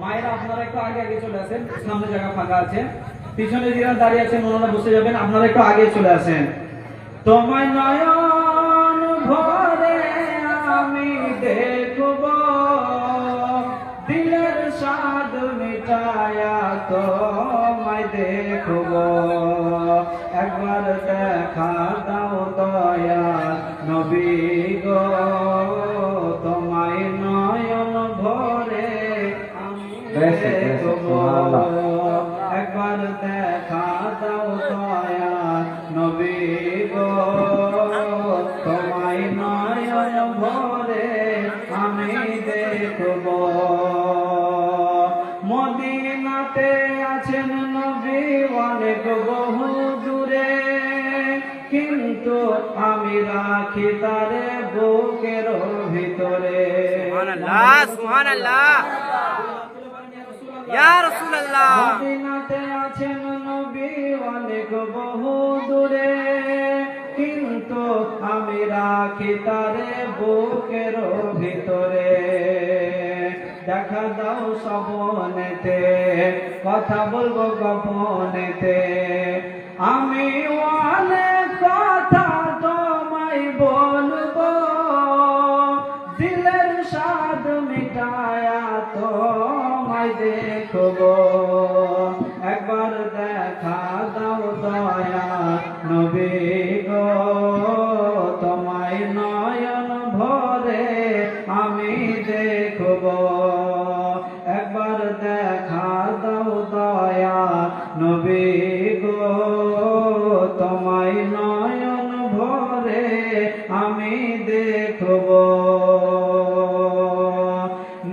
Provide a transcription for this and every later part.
মায়েরা, আপনারা একটু আগে আগে চলে আসেন। সামনে জায়গা ফাঁকা আছে। পিছনে যারা দাঁড়িয়ে আছেন, ওনারা বসে যাবেন। আপনারা একটু আগে চলে আসেন। তোমায় নয়ন তোমায় দেখব। একবার দেখা দাও দয়া নবী গো। তোমায় নয়ন ভরে দেখব। একবার দেখা দাও দয়া নবী গো। তোমায় নয়ন ভরে আমি দেখব। বহু দূরে কিন্তু আমি রাখি তারে বুকের ভিতরে। সুবহানাল্লাহ সুবহানাল্লাহ। ইয়া রাসূলুল্লাহ। মদিনাতে আছেন নবী অনেক বহু দূরে কিন্তু আমি রাখি তারে বুকের ভিতরে। দেখা দাও সবনেতে কথা বলব গোপনেতে। আমি অনেক কথা তোমায় বলব, দিলের স্বাদ মিটায়া তোমায় দেখব। একবার দেখা দাও দয়া নবী নবী গো, তোমায় নয়ন ভরে আমি দেখব।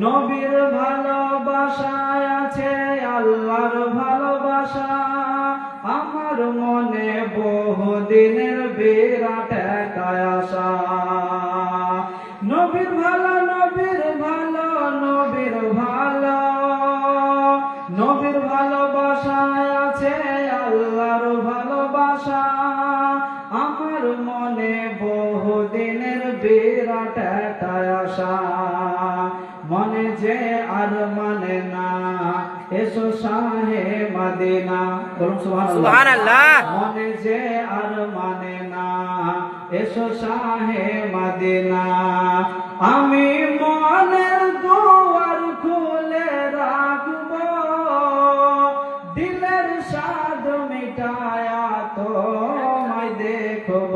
নবীর ভালোবাসায় আছে, আল্লাহর ভালোবাসা। আমার মনে বহুদিনের বিরাট আশা। নবীর ভালো নবীর ভালো নবীর ভালো। নবীর ভালোবাসায় আছে আল্লাহর ভালোবাসা। আমার মনে বহুদিনের বিরাট একটা আশা। মনে যে আর মানে না এসো শাহে মাদিনা। বলুন সুবহানাল্লাহ। মনে যে আর মানে না এসো শাহে মাদিনা। আমি তোমায় দেখব।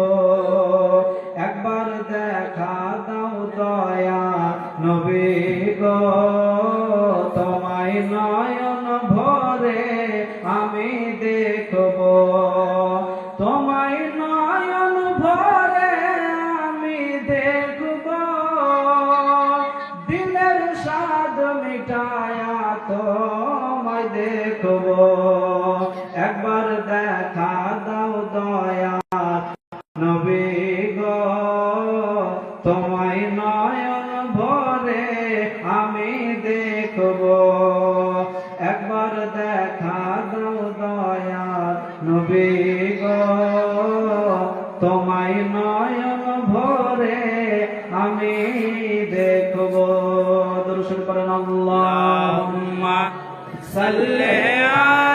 একবার দেখা দাও দয়া নবী গো। তোমায় নয়ন ভরে আমি দেখব। তোমায় নয়ন ভরে আমি দেখব। দিলের স্বাদ মিটায়া তোমায় দেখব। নবী গো নয়ন ভরে আমি দেখব। একবার দেখা দয়া নবী গো নয়ন ভরে আমি দেখব। দর্শন করেন আল্লাহ সাল্লে আ